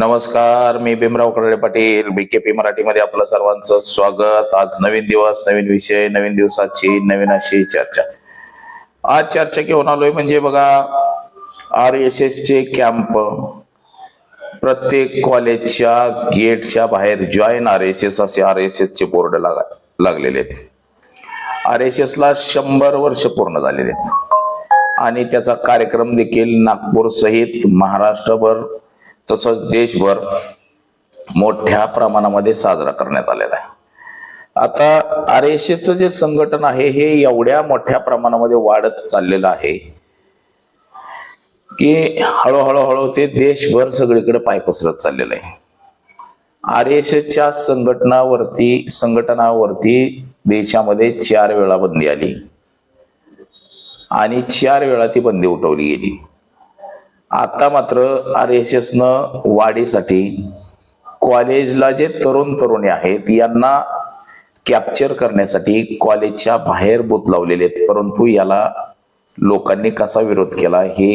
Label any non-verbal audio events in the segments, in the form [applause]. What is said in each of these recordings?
नमस्कार मी भीमराव करडे पाटील बीकेपी मराठीमध्ये आपलं सर्वांचं स्वागत. आज नवीन दिवस नवीन विषय नवीन दिवसाची नवीन अशी चर्चा. आज चर्चा घेऊन आलोय म्हणजे बघा आर एस एस चे कॅम्प प्रत्येक कॉलेजच्या गेटच्या बाहेर जॉईन आर एस एस असे आर एस एस चे बोर्ड लागा लागलेले आहेत. आर एस एस ला शंभर वर्ष पूर्ण झालेले आहेत. आणि त्याचा कार्यक्रम देखील नागपूर सहित महाराष्ट्रभर तसंच देशभर मोठ्या प्रमाणामध्ये साजरा करण्यात आलेला आहे. आता आर एस एसचं जे संघटन आहे हे एवढ्या मोठ्या प्रमाणामध्ये वाढत चाललेलं आहे की हळूहळू हळू ते देशभर सगळीकडे पाय पसरत चाललेलं आहे. आर एस एसच्या संघटनावरती संघटनावरती देशामध्ये चार वेळा बंदी आली आणि चार वेळा ती बंदी उठवली गेली. आता मात्र आर एस एस न वाढीसाठी कॉलेजला जे तरुण तरुणी आहेत यांना कॅप्चर करण्यासाठी कॉलेजच्या बाहेर बोत लावलेले आहेत. परंतु याला लोकांनी कसा विरोध केला हे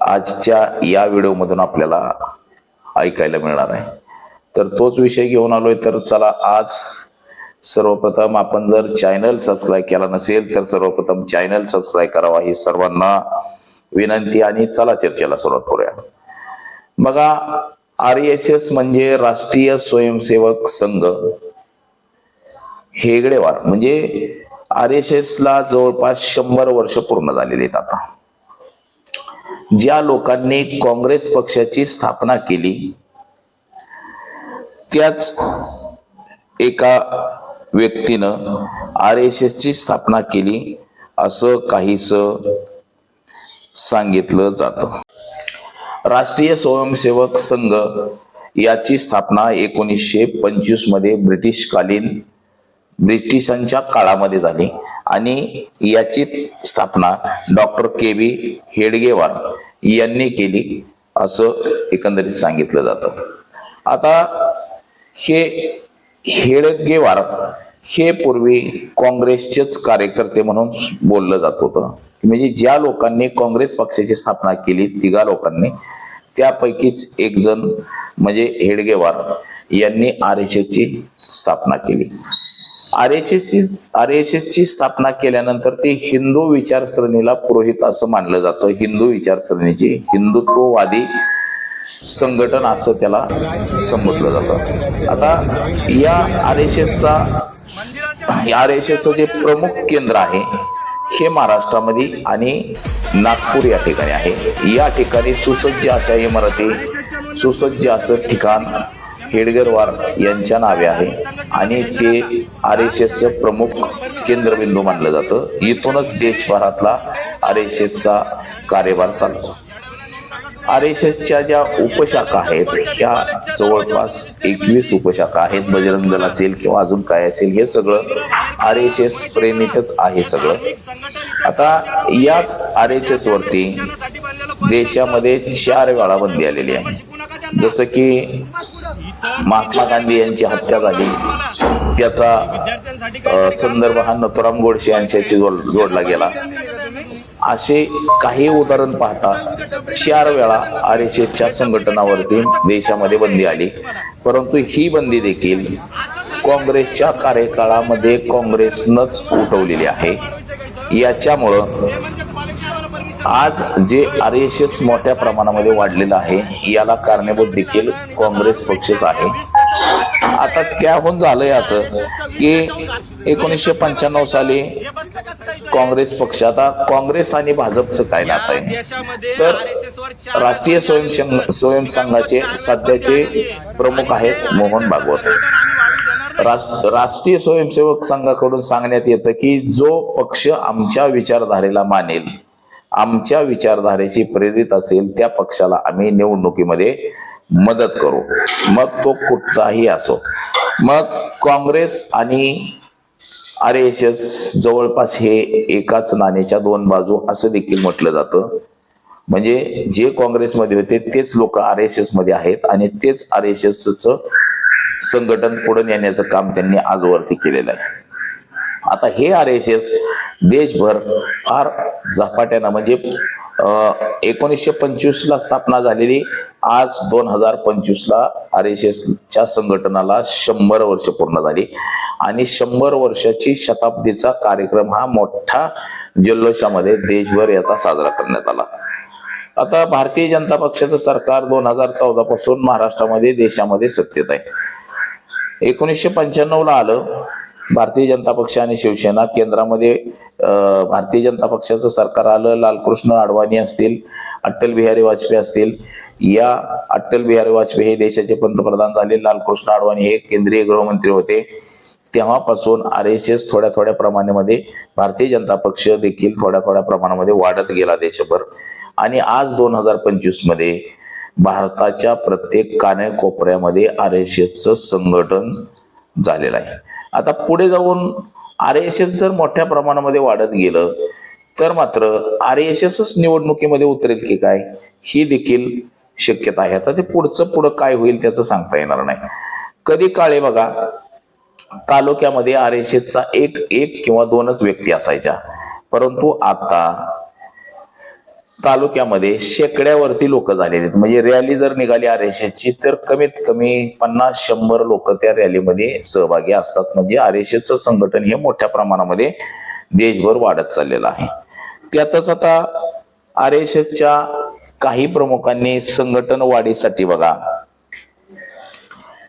आजच्या या व्हिडिओमधून आपल्याला ऐकायला मिळणार आहे. तर तोच विषय घेऊन आलोय. तर चला आज सर्वप्रथम आपण जर चॅनल सबस्क्राईब केला नसेल तर सर्वप्रथम चॅनल सबस्क्राईब करावा. ही सर्वांना विनंती आणि चला चर्चेला सुरुवात करूया. बघा आर एस एस म्हणजे राष्ट्रीय स्वयंसेवक संघ. हेगडेवार म्हणजे आर एस एस ला जवळपास शंभर वर्ष पूर्ण झालेली आहेत आता. ज्या लोकांनी काँग्रेस पक्षाची स्थापना केली त्याच एका व्यक्तीनं आर एस एस ची स्थापना केली असं काहीस सांगितलं जातं. राष्ट्रीय स्वयंसेवक संघ याची स्थापना एकोणीसशे पंचवीसमध्ये ब्रिटिशकालीन ब्रिटिशांच्या काळामध्ये झाली आणि याची स्थापना डॉक्टर के बी हेडगेवार यांनी केली असं एकंदरीत सांगितलं जातं. आता हे हेडगेवार हे पूर्वी काँग्रेसचेच कार्यकर्ते म्हणून बोललं जात होतं. म्हणजे ज्या लोकांनी काँग्रेस पक्षाची स्थापना केली तिघा लोकांनी त्यापैकीच एक जण म्हणजे हेडगेवार यांनी आर एस ची स्थापना केली. आर एस ची आर एस ची स्थापना केल्यानंतर ते हिंदू विचारसरणीला पुरोहित असं मानलं जातं. हिंदू विचारसरणीचे हिंदुत्ववादी संघटन असं त्याला संबोधलं जातं. आता या आर एस एसचा आर एस एसचं जे प्रमुख केंद्र आहे हे महाराष्ट्रामध्ये आणि नागपूर या ठिकाणी आहे. या ठिकाणी सुसज्ज अशा इमारती सुसज्ज असं ठिकाण हेडगरवार यांच्या नावे आहे. आणि ते आर एस एसचं प्रमुख केंद्रबिंदू मानलं जातं. इथूनच देशभरातला आर एस एसचा कार्यभार चालतो. आर एस एसच्या ज्या उपशाखा आहेत ह्या जवळपास एकवीस उपशाखा आहेत. बजरंग दल असेल किंवा अजून काय असेल हे सगळं आर एस एस प्रेमितच आहे सगळं. आता याच आर एस एस वरती देशामध्ये चार वेळा बंदी आलेली आहे. जसं की महात्मा गांधी यांची हत्या झाली. त्याचा संदर्भ हा नथुराम गोडसे यांच्याशी जोड जोडला गेला. असे काही उदाहरण पाहता चार वेळा आर एस एसच्या संघटनावरती देशामध्ये बंदी आली. परंतु ही बंदी देखील काँग्रेसच्या कार्यकाळामध्ये काँग्रेसनंच उठवलेली आहे. याच्यामुळं आज जे आर एस एस मोठ्या प्रमाणामध्ये वाढलेलं आहे याला कारणीभूत देखील काँग्रेस पक्षच आहे. आता त्याहून झालंय असं की एकोणीसशे पंच्याण्णव साली काँग्रेस पक्ष. आता काँग्रेस आणि भाजपचं काय नातं आहे? तर राष्ट्रीय स्वयंसंघ स्वयंसंघाचे सध्याचे प्रमुख आहेत मोहन भागवत. राष्ट्रीय स्वयंसेवक संघाकडून सांगण्यात येतं की जो पक्ष आमच्या विचारधारेला मानेल आमच्या विचारधारेशी प्रेरित असेल त्या पक्षाला आम्ही निवडणुकीमध्ये मदत करू. मग तो कुठचाही असो. मग काँग्रेस आणि आर एस एस जवळपास हे एकाच नाण्याच्या दोन बाजू असं देखील म्हटलं जातं. म्हणजे जे काँग्रेसमध्ये होते तेच लोक आर एस एसमध्ये आहेत आणि तेच आर एस एसचं संघटन पुढे नेण्याचं काम त्यांनी आजवरती केलेलं आहे. आता हे आर एस एस देशभर फार झपाट्यानं म्हणजे एकोणीसशे पंचवीस ला स्थापना झालेली. आज दोन हजार पंचवीस ला आर एस एसच्या संघटनाला शंभर वर्ष पूर्ण झाली. आणि शंभर वर्षाची शताब्दीचा कार्यक्रम हा मोठा जल्लोषामध्ये देशभर याचा साजरा करण्यात आला. आता भारतीय जनता पक्षाचं सरकार दोन हजार चौदा पासून महाराष्ट्रामध्ये देशामध्ये सत्तेत आहे. एकोणीसशे पंच्याण्णव ला आलं. भारतीय जनता पक्ष आणि शिवसेना केंद्रामध्ये भारतीय जनता पक्षाचं सरकार आलं लालकृष्ण अडवाणी असतील अटल बिहारी वाजपेयी असतील या अटल बिहारी वाजपेयी हे देशाचे पंतप्रधान झाले लालकृष्ण अडवाणी हे केंद्रीय गृहमंत्री होते. तेव्हापासून आर एस एस थोड्या थोड्या प्रमाणामध्ये भारतीय जनता पक्ष देखील थोड्या थोड्या प्रमाणामध्ये वाढत गेला देशभर. आणि आज दोन हजार पंचवीसमध्ये भारताच्या प्रत्येक कान्याकोपऱ्यामध्ये आर एस एसचं संघटन झालेलं आहे. आता पुढे जाऊन आर एस एस जर मोठ्या प्रमाणामध्ये वाढत गेलं तर मात्र आर एस एसच निवडणुकीमध्ये उतरेल की काय? ही देखील शक्यता आहे. आता ते पुढचं पुढं काय होईल त्याचं सांगता येणार नाही. कधी काळे बघा तालुक्यामध्ये आर एस एसचा एक एक किंवा दोनच व्यक्ती असायच्या. परंतु आता तालुक्यामध्ये शेकड्यावरती लोक झालेले आहेत. म्हणजे रॅली जर निघाली आर एस ची तर कमीत कमी पन्नास शंभर लोक त्या रॅलीमध्ये सहभागी असतात. म्हणजे आर एस एसचं संघटन हे मोठ्या प्रमाणामध्ये देशभर वाढत चाललेलं आहे. त्यातच आता आर एस एसच्या काही प्रमुखांनी संघटन वाढीसाठी बघा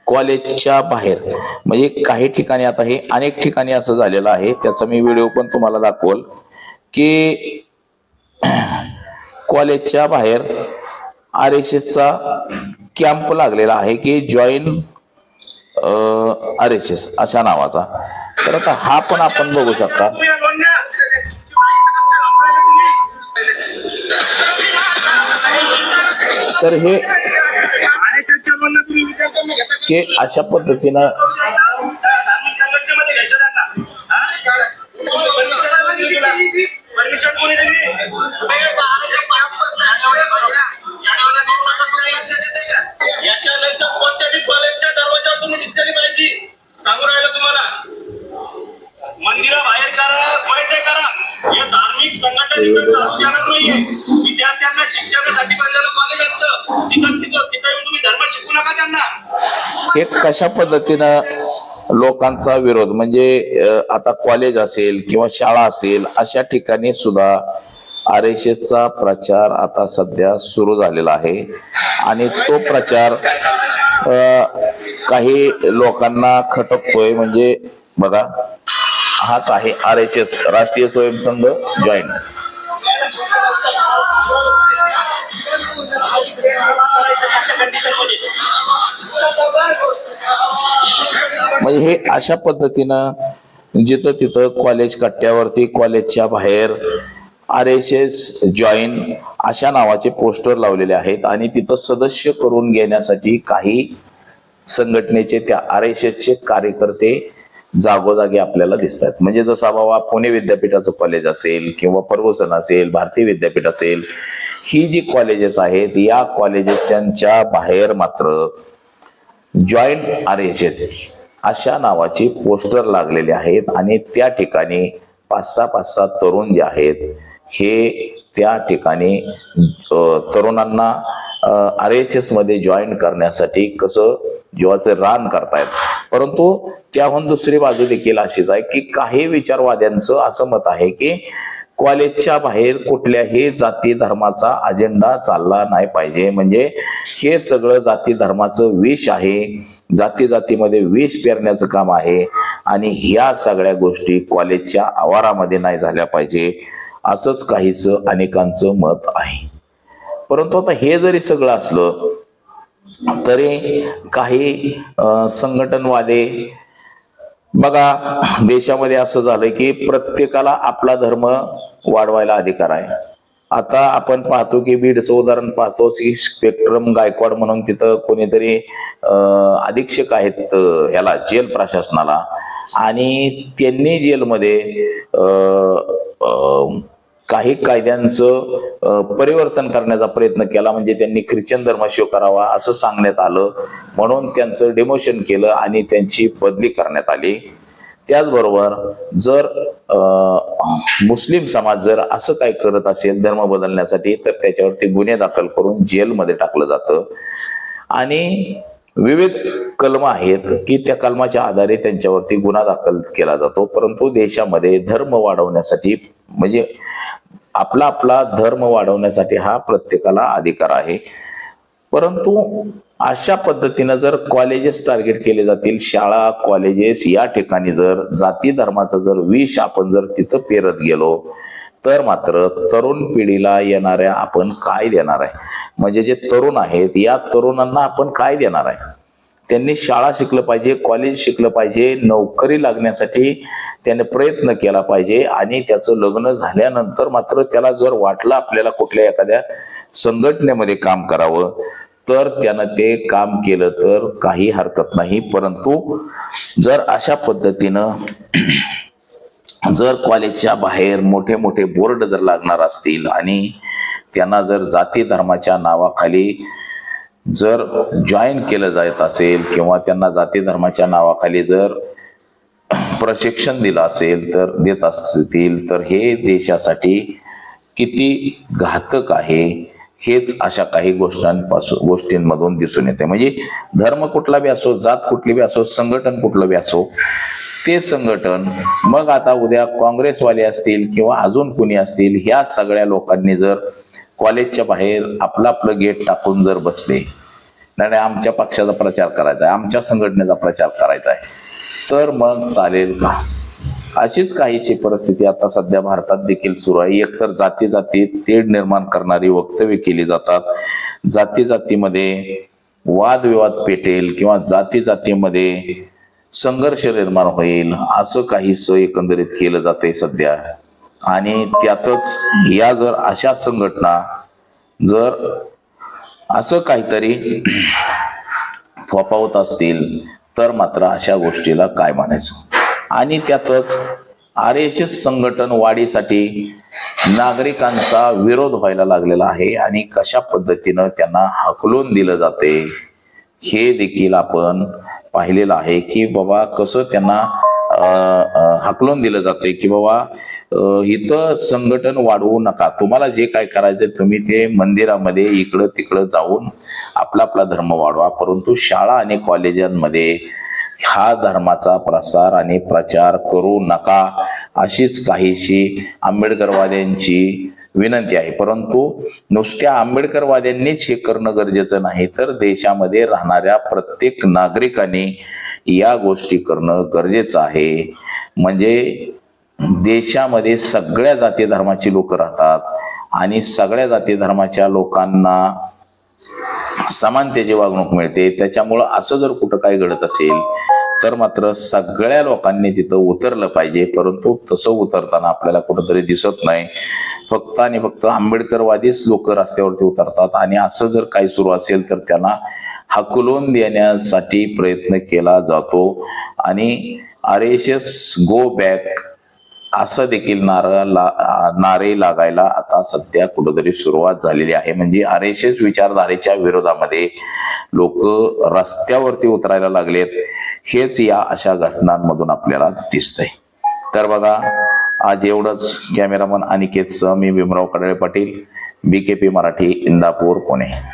कॉलेजच्या बाहेर म्हणजे काही ठिकाणी आता हे अनेक ठिकाणी असं झालेलं आहे. त्याचा मी व्हिडिओ पण तुम्हाला दाखवल की कॉलेजच्या बाहेर आर एस एसचा कॅम्प लागलेला आहे की जॉईन आर एस एस अशा नावाचा तर आता हा पण आपण बघू शकता तर हे? हे अशा पद्धतीनं शिक्षणासाठी कॉलेज असतं. तिथं तिथं तिथं येऊन तुम्ही धर्म शिकू नका त्यांना. हे कशा पद्धतीनं लोकांचा विरोध? म्हणजे आता कॉलेज असेल किंवा शाळा असेल अशा ठिकाणी सुद्धा आर एस एसचा प्रचार आता सध्या सुरू झालेला आहे. आणि तो प्रचार काही लोकांना खटकतोय. म्हणजे बघा हाच आहे आर एस एस राष्ट्रीय स्वयंसंघ जॉईन. जॉईंट म्हणजे हे अशा पद्धतीनं जिथं तिथं कॉलेज कट्ट्यावरती कॉलेजच्या बाहेर आर एस एस जॉईन अशा नावाचे पोस्टर लावलेले आहेत आणि तिथं सदस्य करून घेण्यासाठी काही संघटनेचे त्या आर एस चे कार्यकर्ते जागोजागी आपल्याला दिसतात. म्हणजे जसा बाबा पुणे विद्यापीठाचं कॉलेज असेल किंवा फर्गुसन असेल भारतीय विद्यापीठ असेल ही जी कॉलेजेस आहेत या कॉलेजेसच्या बाहेर मात्र जॉईंट आर एस एस अशा नावाची पोस्टर लागलेले आहेत आणि त्या ठिकाणी पाच सहा पाच सहा तरुण जे आहेत हे त्या ठिकाणी तरुणांना आर एस एसमध्ये जॉईन करण्यासाठी कसं जीवाचं रान करतायत. परंतु त्याहून दुसरी बाजू देखील अशीच आहे की काही विचारवाद्यांचं असं मत आहे की कॉलेजच्या बाहेर कुठल्याही जाती धर्माचा अजेंडा चालला नाही पाहिजे. म्हणजे हे सगळं जाती धर्माचं विष आहे. जाती जातीमध्ये विष पेरण्याचं काम आहे. आणि ह्या सगळ्या गोष्टी कॉलेजच्या आवारामध्ये नाही झाल्या पाहिजे. असंच काहीच अनेकांचं मत आहे. परंतु आता हे जरी सगळं असलं तरी काही संघटनवादे संघटनवादी बघा देशामध्ये असं झालंय की प्रत्येकाला आपला धर्म वाढवायला अधिकार आहे. आता आपण पाहतो की बीडचं उदाहरण पाहतो की स्पेक्ट्रम गायकवाड म्हणून तिथं कोणीतरी अधीक्षक आहेत ह्याला जेल प्रशासनाला. आणि त्यांनी जेलमध्ये काही कायद्यांचं परिवर्तन करण्याचा प्रयत्न केला. म्हणजे त्यांनी ख्रिश्चन धर्म करावा असं सांगण्यात आलं. म्हणून त्यांचं डिमोशन केलं आणि त्यांची बदली करण्यात आली. त्याचबरोबर जर मुस्लिम समाज जर असं काय करत असेल धर्म बदलण्यासाठी तर त्याच्यावरती गुन्हे दाखल करून जेलमध्ये टाकलं जातं. आणि विविध कलम आहेत की त्या कलमाच्या आधारे त्यांच्यावरती गुन्हा दाखल केला जातो. परंतु देशामध्ये धर्म वाढवण्यासाठी म्हणजे आपला आपला धर्म वाढवण्यासाठी हा प्रत्येकाला अधिकार आहे. परंतु अशा पद्धतीनं जर कॉलेजेस टार्गेट केले जातील शाळा कॉलेजेस या ठिकाणी जर जाती धर्माचं जर विष आपण जर तिथं पेरत गेलो तर मात्र तरुण पिढीला येणाऱ्या आपण काय देणार आहे? म्हणजे जे तरुण आहेत या तरुणांना आपण काय देणार आहे? त्यांनी शाळा शिकलं पाहिजे कॉलेज शिकलं पाहिजे नोकरी लागण्यासाठी त्याने प्रयत्न केला पाहिजे आणि त्याचं लग्न झाल्यानंतर मात्र त्याला जर वाटलं आपल्याला कुठल्या एखाद्या संघटनेमध्ये काम करावं तर त्यानं ते काम केलं तर काही हरकत नाही. परंतु जर अशा पद्धतीनं [clears throat] जर कॉलेजच्या बाहेर मोठे मोठे बोर्ड जर लागणार असतील आणि त्यांना जर जाती धर्माच्या नावाखाली जर जॉईन केलं जात असेल किंवा त्यांना जाती धर्माच्या नावाखाली जर प्रशिक्षण दिलं असेल तर देत असतील तर हे देशासाठी किती घातक आहे हेच अशा काही गोष्टांपासून गोष्टींमधून दिसून येते. म्हणजे धर्म कुठला बी असो जात कुठली बी असो संघटन कुठलं बी असो ते संघटन मग आता उद्या काँग्रेसवाले असतील किंवा अजून कुणी असतील ह्या सगळ्या लोकांनी जर कॉलेजच्या बाहेर आपलं आपलं गेट टाकून जर बसले नाही आमच्या पक्षाचा प्रचार करायचा आहे आमच्या संघटनेचा प्रचार करायचा आहे तर मग चालेल का? अशीच काहीशी परिस्थिती आता सध्या भारतात देखील सुरू आहे. एकतर जाती जाती तेढ निर्माण करणारी वक्तव्य केली जातात. जाती जातीमध्ये वादविवाद पेटेल किंवा जाती जातीमध्ये संघर्ष निर्माण होईल असं काहीस एकंदरीत केलं जाते सध्या. आणि त्यातच या जर अशा संघटना जर असं काहीतरी फोपावत असतील तर मात्र अशा गोष्टीला काय म्हणायचं? आणि त्यातच आर एस एस संघटन वाढीसाठी नागरिकांचा विरोध व्हायला लागलेला आहे आणि कशा पद्धतीनं त्यांना हकलून दिलं जाते हे देखील आपण पाहिलेलं आहे की बाबा कसं त्यांना हाकलून दिलं जाते की बाबा इथं संघटन वाढवू नका. तुम्हाला जे काय करायचं तुम्ही ते मंदिरामध्ये इकडं तिकडं जाऊन आपला आपला धर्म वाढवा. परंतु शाळा आणि कॉलेजांमध्ये ह्या धर्माचा प्रसार आणि प्रचार करू नका अशीच काहीशी आंबेडकरवाद्यांची विनंती आहे. परंतु नुसत्या आंबेडकरवाद्यांनीच हे करणं गरजेचं नाही तर देशामध्ये राहणाऱ्या प्रत्येक नागरिकांनी या गोष्टी करणं गरजेचं आहे. म्हणजे देशामध्ये सगळ्या जाती धर्माची लोक राहतात आणि सगळ्या जाती धर्माच्या लोकांना समानतेची वागणूक मिळते. त्याच्यामुळं असं जर कुठं काय घडत असेल तर मात्र सगळ्या लोकांनी तिथं उतरलं पाहिजे. परंतु तसं उतरताना आपल्याला कुठंतरी दिसत नाही. फक्त आणि फक्त आंबेडकरवादीच लोक रस्त्यावरती उतरतात. आणि असं जर काही सुरू असेल तर त्यांना हकलून देण्यासाठी प्रयत्न केला जातो. आणि R S S go back असं देखील नारा ला नारे लागायला आता सध्या कुठंतरी सुरुवात झालेली आहे. म्हणजे आर एस एस विचारधारेच्या विरोधामध्ये लोक रस्त्यावरती उतरायला लागलेत. हेच या अशा घटनांमधून आपल्याला दिसतंय. तर बघा आज एवढंच. कॅमेरामन अनिकेतसह मी भीमराव कडळे पाटील पी मराठी इंदापूर पुणे.